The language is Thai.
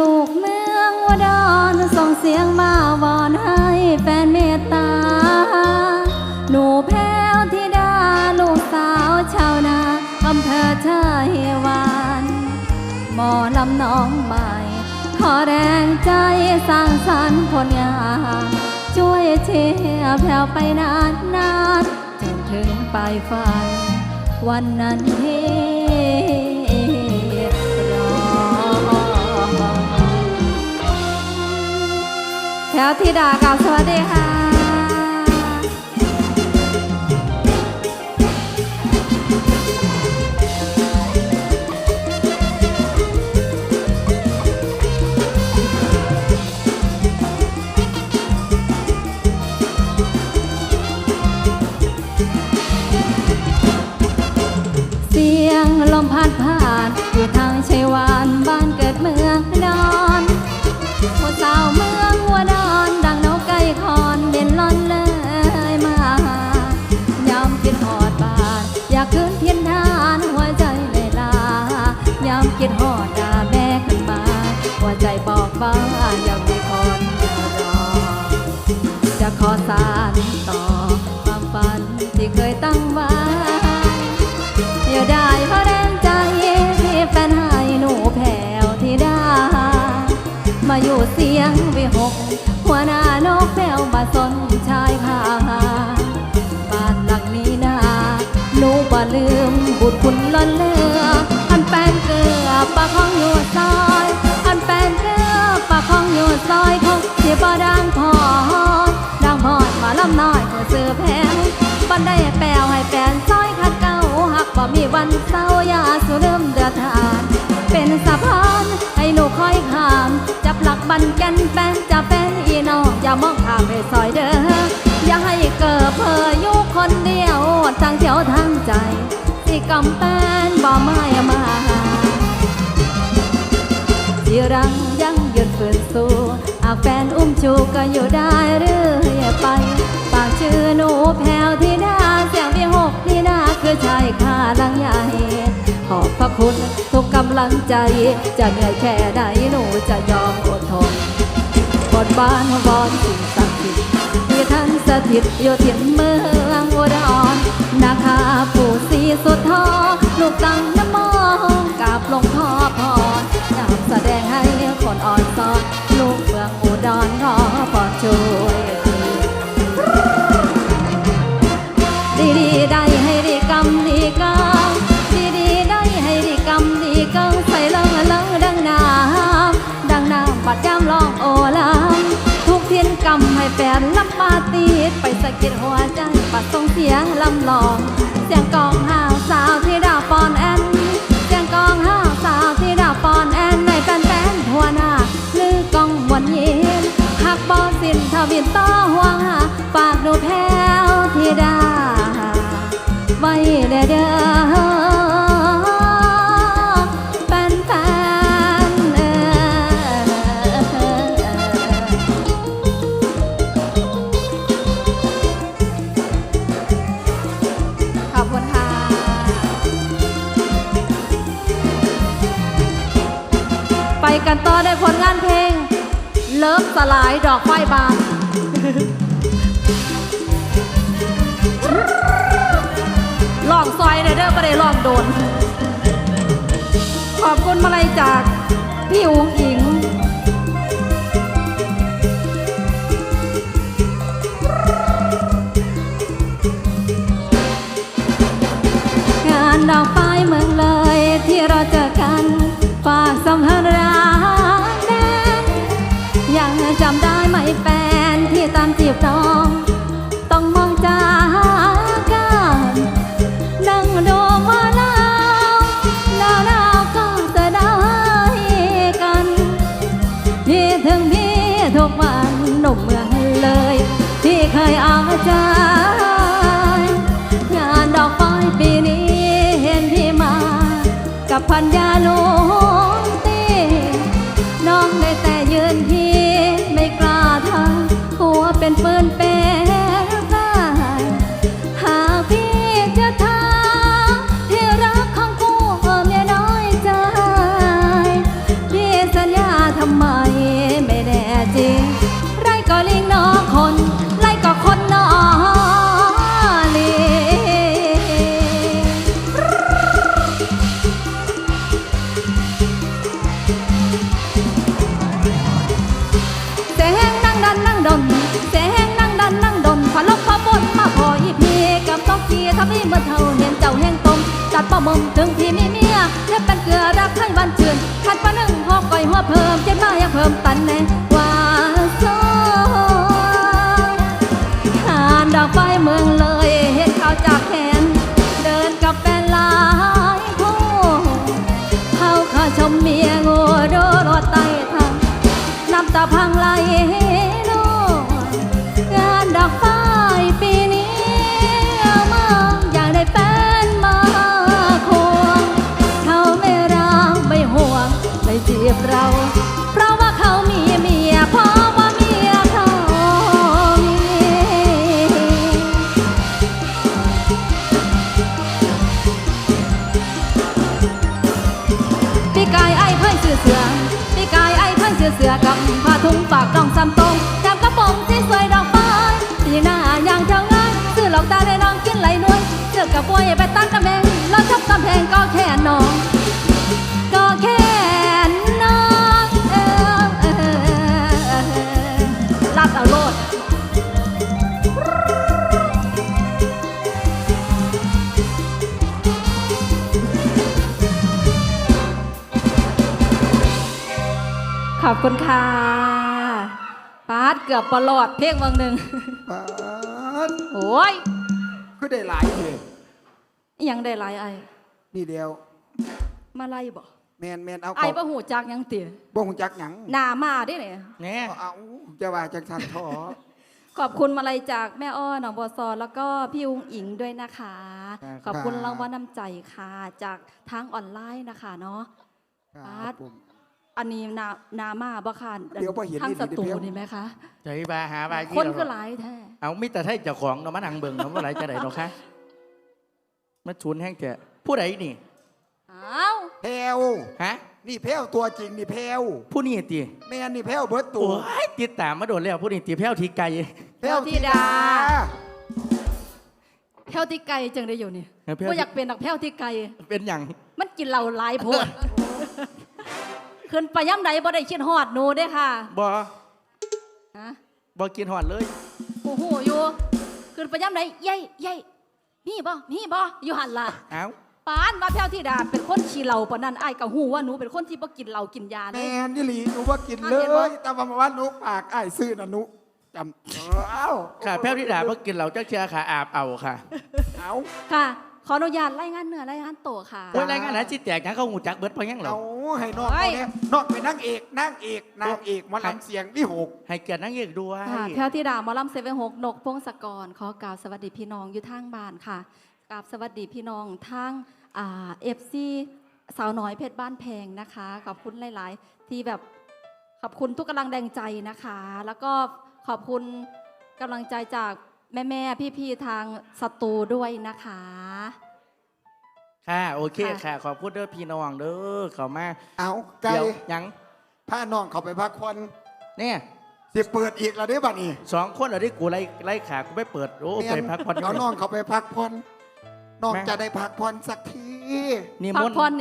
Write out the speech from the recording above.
ลูกเมืองอุดรส่งเสียงมาวอนให้แฟนเมตตา หนูแพ้วธิดาลูกสาวชาวนาอำเภอเชยวานหมอลำน้องใหม่ ขอแรงใจสร้างสรรค์ผลงานช่วยเชียร์แผ่วไปนานนานๆจนถึงปลายฝัน วันนั้นที่ร แถวธิดากับสวัสดีค่ะ ต่อ ความฝันที่เคยตั้งไว้อย่าได้เพราะแรงใจที่แฟนให้หนูแผ่วที่ได้ มาอยู่เสียงวิหก หัวหน้านกแผ่วมาสนชายผ้าบ้านหลังนี้นาหนูบ่ลืมบุญคุณล้นเลือ หักบ่วันเศร้าอยาสูเริ่มเดือดทาน เป็นสะพานให้หนูคอยข้าม จับหลักบันกันแฟนจะเป็นอีน้องอย่ามองข้ามไปซอยเด้ออย่าให้เกิดเพออยู่คนเดียวทางเที่ยวทางใจสิกำแปนบ่ไม่มาที่รังยังหยุดฝืนสู้หากแฟนอุ้มชูก็อยู่ได้เรื่อยไปปากชื่อหนูแผ่วที่ห น้าเสียงที่หกที่นาคือชายคาลังใหญ่ขอบพระคุณทุกกำลังใจ จะเหนื่อยแค่ไหนหนูจะยอมอดทนบนบ้านบอนสิ่งศักดิ์สิทธิ์ที่ท่านสถิตอยู่ถิ่นเมืองอุดรนาคาผู้สีสุดทอลูกตั้ง แฟนลับมาตีดไปสะกิดหัวใจปัดส่งเสียงลำลองเสียงกองห้าวสาวที่ดาปอนแอนเสียงกองห้าวสาวที่ดาปอนแอนในแฟนแฟนๆหัวหน้าลือกองหวนยิ้มหักบอสินทวินต่อห่วงหาฝากดูแพ้วที่ดาไว้เด้อ ไปกันต่อได้ผลงานเพลง เลิฟสลายดอกไฟบานลองซอยเด้อเด้อไม่ได้ลองโดน ขอบคุณมาลัยจากพี่อุ๋งอิงงานดอกไฟเมืองเลยที่เราจอ ที่ตามจีบน้องต้อง จริง ไรก็ลิงน้อคน ไรก็คนน้อลิงเสียงนั่งดันนั่งดนเสียงนั่งดันนั่งดนขอลบขอบนมาพออีพีกับต้องทีทำให้เมื่อเท่าเห็นเจ้าแห่งตมจัดป้อมมถึงพี่มีเมียแค่เป็นเกลือรักให้วันเจือนขัดปะหนึ่งหอกก่อยหัวเพิ่มเจ็ดมายังเพิ่มตันแน่ มืองเลยเห็นข่าวจากแขนเดินกับแฟนหลายคู่เขาข้าชมเมีย สือเสือกับผ้าถุงปากดองซ้ำตรงจำกระป๋องที่สวยดอกไม้ตีหน้าอย่างเท่าง่ายซื้อหลอกตาได้น้องกินไหลนวลเสื้อกับป่วยไปตั้งกำแพงแล้วทับกำแพงก็แค่นอน ขอบคุณค่ะปาดเกือบปลอดเพลงบางหนึ่งปาดโอ้ยคือได้หลายเลยอิหยังได้หลายไอนี่เดียว มาไล่บ่แมนแมนเอาไอเขาบ่หูจักหยังเตี๋ยบ่งจักหยังหนามาได้เนี่ยแน่เอาเอาจะว่าจังสันทอขอบคุณมาลัยจากแม่อ้อหนองบัวซอแล้วก็พี่อุ้งอิงด้วยนะคะ ขอบคุณรางวัลน้ำใจค่ะ จากทางออนไลน์นะคะเนาะครับผม อันนี้นานามาบ่ค่ะเดี๋ยวบ่เห็นทางนี่สเดี๋ยวตูเดี๋ยวนี่ไหมคะ ใจบาหาบาคนคือหลายแท้ เอามิแต่ให้เจ้าของเนาะมานั่งเบิ่งเนาะว่าไรจะได้เนาะคะมาชุนแห้งแกผู้ใดนี่อ้าวแพรวฮะ นี่แพรวตัวจริงนี่แพรวผู้นี่ตีแมนนี่แพรวเบิดตัโอ้วยติดตามมาโดนแล้วผู้นี่ตีแพ้วทีไกลแพรวธิดา แพ้วที่ไกลจังได้อยู่นี่เออแพ้วว่าอยากเป็นนักแพ้วที่ไกล เป็นอย่างมันกินเหล้าหลายโพด ขึ้นไปย่ำใดบ่ได้คิดฮอดหนูเด้ค่ะบอฮะบอกินหอดเลยโอ้โหอยู่ขึ้นไปย่ำใดเย้ยเย้ยมีบ่มีบ่อยู่หันล่ะเอ้าปานว่าแพ้วที่ดาเป็นคนขี้เหล้าปานนั้นอ้ายก็ฮู้ว่าหนูเป็นคนที่บ่กินเหล้ากินยาแมเลยนนี่หลีหนูว่ากินเลอะเห็นบ่ ย แต่ว่ามาว่าหนูปากอ้ายซื้อนะหนูจำเอ้าค่ะแพ้วที่ด่าบอกินเหล่าจักเชียค่ะอาบเอาค่ะ เอาค่ะ ขออนุญาตรายงานเนื้อรายงานโตวค่ะ โอ้ยรายงานหาจิตแตกยังเข้าหูจักเบิดเพราะยังเหราเอาให้น้องเฮ้เอายเนี่ยน้องเป็นนางเอกนางเอกนางเอกหมาลำเสียงวิหกให้เกียรตินั่งเอกด้วย ค่ะแพ้วที่ดาหมอลำเซเว่นหกนกพงศกร ขอกล่าวสวัสดีพี่น้องอยู่ทางบ้านค่ะกราบสวัสดีพี่น้องทางอ่าเอฟซีสาวน้อยเพชรบ้านแพงนะคะ ขอบคุณหลาย ๆ ที่แบบขอบคุณทุกกำลังแรงใจนะคะ แล้วก็ขอบคุณกำลังใจจากแม่ ๆ พี่ ๆ ทางสตูด้วยนะคะ ค่ะโอเคค่ะ ค่ะ ขอบคุณเด้อพี่น้องเด้อเขามาเอาไก่เดี๋ยวยังพาน้องเขาไปพักผ่อนเนี่ยสิเปิดอีกแล้วเด้บัดนี้สองคนเหรอที่กูไล่ไล่ขากูไม่เปิดโอ้ไปพักผ่อนเอาน้องเขาไปพักผ่อนน้องแม่จะได้พักผ่อนสักทีนี่พัมกนต์ ผ่อน